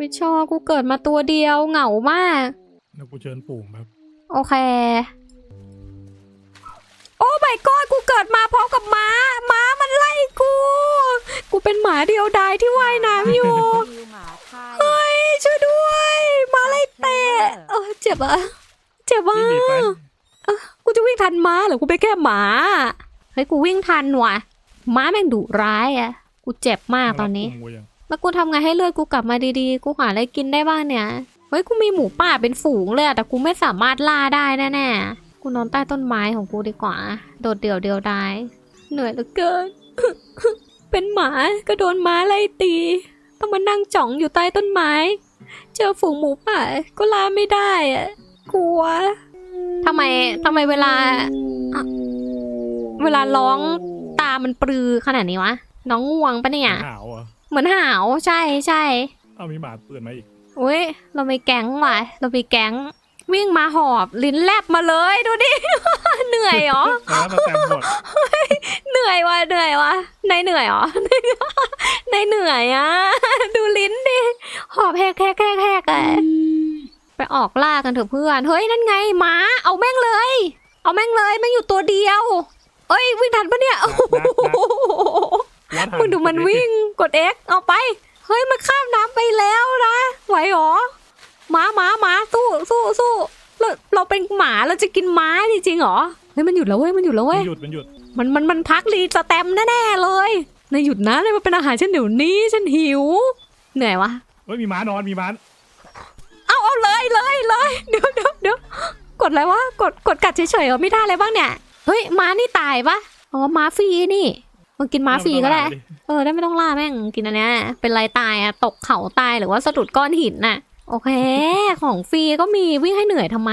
ไม่ชอบกูเกิดมาตัวเดียวเหงามาก แล้วกูเชิญฝูงแบบโอเค โอ้ my god กูเกิดมาพร้อมกับม้า ม้ามันไล่กู กูเป็นหมาเดียวดายที่ว่ายน้ำอยู่คือหมาไทยเฮ้ยช่วยด้วยหมาไล่เตะเออเจ็บอะเจ็บว่ะวิ่งหนีไปกูจะวิ่งทันม้าเหรือกูไปนแค่หมา เฮ้ยกูวิ่งทันว่ะ ม้าแม่งดุร้ายอะกูเจ็บมากตอนนี้ รับกลุ่มกูยัง แล้วกูทำไงให้เลือดกูกลับมาดีๆ กูหาอะไรกินได้บ้างเนี่ย เฮ้ย กูมีหมูป่าเป็นฝูงเลยอะแต่กูไม่สามารถล่าได้แน่ๆ กูนอนใต้ต้นไม้ของกูดีกว่า โดดเดี่ยวเดียวดาย เหนื่อยเหลือเกิน เป็นหมา ก็โดนม้าไล่ตี ต้องมานั่งจ่องอยู่ใต้ต้นไม้ เจอฝูงหมูป่า ก็ล่าไม่ได้อะกลัวทำไมทำไมเวลา เวลาร้องตามันปรือขนาดนี้วะ น้องง่วงปะเนี่ยหาวอะ เหมือนหาวใช่ใช่เอามีหมาตื่นมาอีกอุ้ยเรามีแก๊งว่ะเรามีแก๊งวิ่งมาหอบลิ้นแลบมาเลยดูดิ เหนื่อยเหรอแล้วสแตมป์หมดเหนื่อยว่ะเหนื่อยว่ะนายเหนื่อยเหรอนายเหนื่อยอะดูลิ้นดิหอบแฮกแฮกแฮกแฮกอะไปออกล่ากันเถอะเพื่อนเฮ้ยนั่นไงหมาเอาแม่งเลย เอาแม่งเลยแม่งอยู่ตัวเดียว เอ้ยวิ่งทันปะเนี่ยโอ้โหว่าทัมึงดูมันวิ่ง กด X เอาไป เฮ้ยมันข้ามน้ำไปแล้วนะ ไหวหรอหมาหมาหมาสู้สู้สู้เราเราเป็นหมาเราจะกินม้าจริงๆเหรอเฮ้ยมันหยุดแล้วเว้ยมันหยุดแล้วมัเว้นยหยุดมันหยุดมันมันมันพักรีสแตมป์แน่ๆเลยนายหยุดนะเลยมันเป็นอาหารฉันเดี๋ยวนี้ฉันหิวเหนื่อยวะเฮ้ยมีม้านอนมีม้าเอาเอาเลยเลยเลยเดี๋ยวเดี๋ยวเดี๋ยวกดอะไรวะกดกดกัดเฉยๆเหรอไม่ได้อะไรบ้างเนี่ยเฮ้ยม้านี่ตายปะอ๋อม้าฟรีนี่ มันกินม้าฟรีก็ได้ เออ ได้ไม่ต้องล่าแม่งกินอันเนี้ย เป็นไรตายอะตกเขาตายหรือว่าสะดุดก้อนหินน่ะ โอเค ของฟรีก็มีวิ่งให้เหนื่อยทำไม